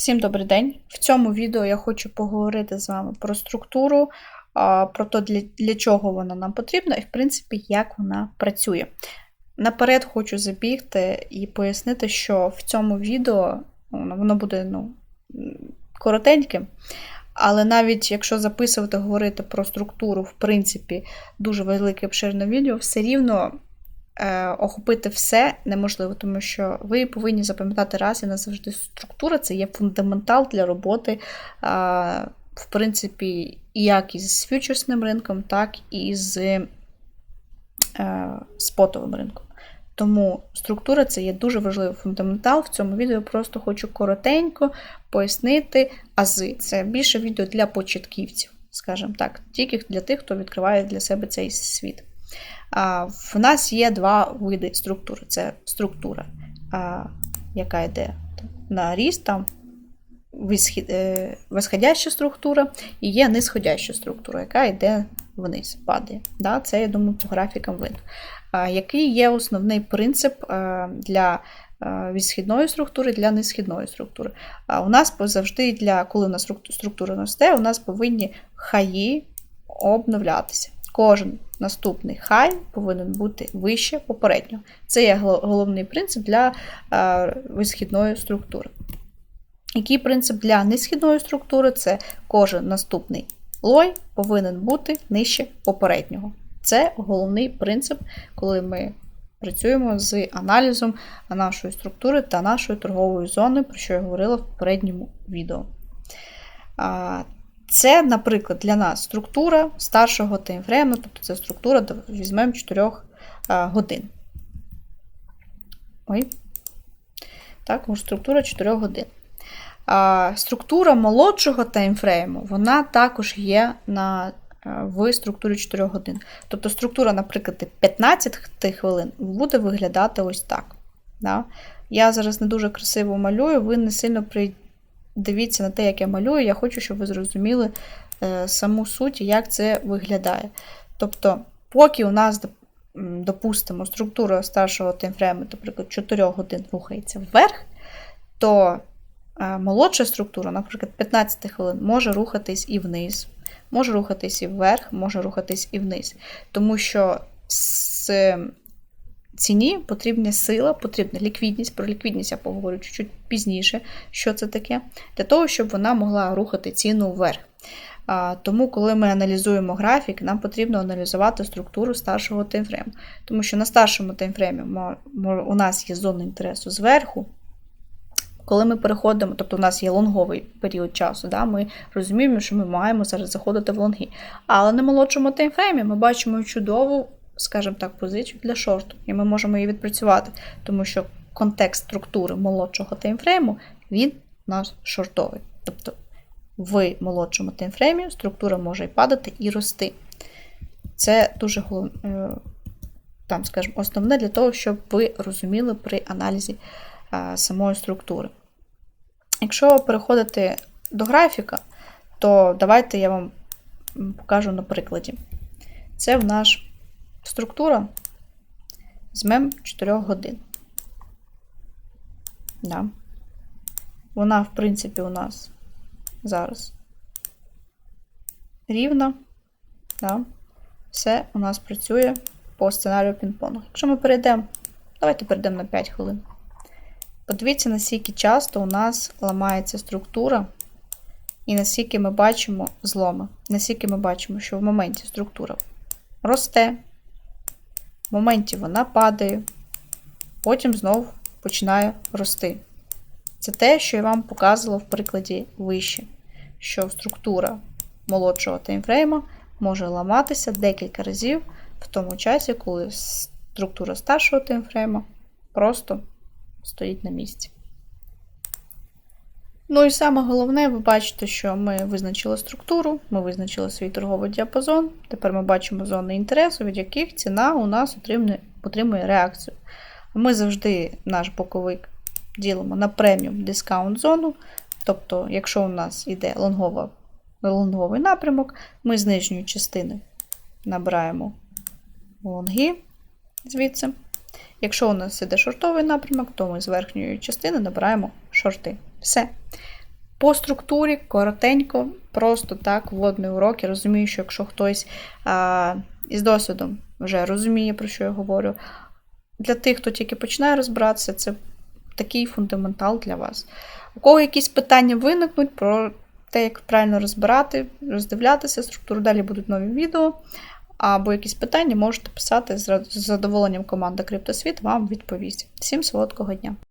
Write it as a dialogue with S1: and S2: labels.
S1: Всім добрий день! В цьому відео я хочу поговорити з вами про структуру, про те, для, для чого вона нам потрібна, і, в принципі, як вона працює. Наперед хочу забігти і пояснити, що в цьому відео ну, воно буде ну, коротеньким. Але навіть якщо записувати, говорити про структуру, в принципі, дуже велике обширне відео, все рівно охопити все неможливо, тому що ви повинні запам'ятати раз і назавжди структура це є фундаментал для роботи, е, в принципі, як із фьючерсним ринком, так і з е, спотовим ринком. Тому структура це є дуже важливий фундаментал. В цьому відео просто хочу коротенько пояснити ази. Це більше відео для початківців, скажімо так, тільки для тих, хто відкриває для себе цей світ. В нас є два види структури. Це структура, яка йде на ріст, там висходяща структура, і є нисходяща структура, яка йде вниз, падає. Це, я думаю, по графікам видно. Який є основний принцип для відсхідної структури для несхідної структури? У нас завжди, для, коли у нас структура росте, у нас повинні хаї обновлятися. Кожен наступний хай повинен бути вище попереднього. Це є головний принцип для висхідної структури. Який принцип для несхідної структури це кожен наступний лой повинен бути нижче попереднього. Це головний принцип, коли ми працюємо з аналізом нашої структури та нашої торгової зони, про що я говорила в попередньому відео. Це, наприклад, для нас структура старшого таймфрейму, тобто це структура, візьмемо 4 годин. Ой. Так, структура 4 годин. Структура молодшого таймфрейму, вона також є на, в структурі 4 годин. Тобто структура, наприклад, 15 хвилин буде виглядати ось так. Да? Я зараз не дуже красиво малюю, ви не сильно дивіться на те, як я малюю, я хочу, щоб ви зрозуміли е, саму суть, як це виглядає. Тобто, поки у нас, допустимо, структура старшого таймфрейму, наприклад, 4 годин рухається вверх, то е, молодша структура, наприклад, 15 хвилин, може рухатись і вниз, може рухатись і вверх, може рухатись і вниз. Тому що з ціні потрібна сила, потрібна ліквідність. Про ліквідність я поговорю чуть-чуть пізніше, що це таке, для того, щоб вона могла рухати ціну вверх. Тому, коли ми аналізуємо графік, нам потрібно аналізувати структуру старшого таймфрейму. Тому що на старшому таймфреймі у нас є зона інтересу зверху. Коли ми переходимо, тобто у нас є лонговий період часу, да, ми розуміємо, що ми маємо зараз заходити в лонги. Але на молодшому таймфреймі ми бачимо чудову скажімо так, позицію для шорту, і ми можемо її відпрацювати, тому що контекст структури молодшого таймфрейму він у нас шортовий. Тобто в молодшому таймфреймі структура може і падати, і рости. Це дуже е, там, скажімо, основне для того, щоб ви розуміли при аналізі самої структури. Якщо переходити до графіка, то давайте я вам покажу на прикладі. Це в наш Структура візьмемо 4 годин. Да. Вона, в принципі, у нас зараз рівна. Да. Все у нас працює по сценарію пінг-понгу. Якщо ми перейдемо, давайте перейдемо на 5 хвилин. Подивіться, наскільки часто у нас ламається структура, і наскільки ми бачимо зломи, наскільки ми бачимо, що в моменті структура росте. В моменті вона падає, потім знов починає рости. Це те, що я вам показувала в прикладі вище, що структура молодшого таймфрейма може ламатися декілька разів в тому часі, коли структура старшого таймфрейма просто стоїть на місці. Ну і саме головне, ви бачите, що ми визначили структуру, ми визначили свій торговий діапазон. Тепер ми бачимо зони інтересу, від яких ціна у нас отримує, отримує реакцію. Ми завжди наш боковик ділимо на преміум дискаунт зону. Тобто, якщо у нас йде лонгова, лонговий напрямок, ми з нижньої частини набираємо лонги звідси. Якщо у нас іде шортовий напрямок, то ми з верхньої частини набираємо шорти. Все. По структурі коротенько, просто так, вводний урок. Я розумію, що якщо хтось а, із досвідом вже розуміє, про що я говорю. Для тих, хто тільки починає розбиратися, це такий фундаментал для вас. У кого якісь питання виникнуть про те, як правильно розбирати, роздивлятися структуру, далі будуть нові відео. Або якісь питання можете писати з задоволенням команда Криптосвіт вам відповість. Всім солодкого дня!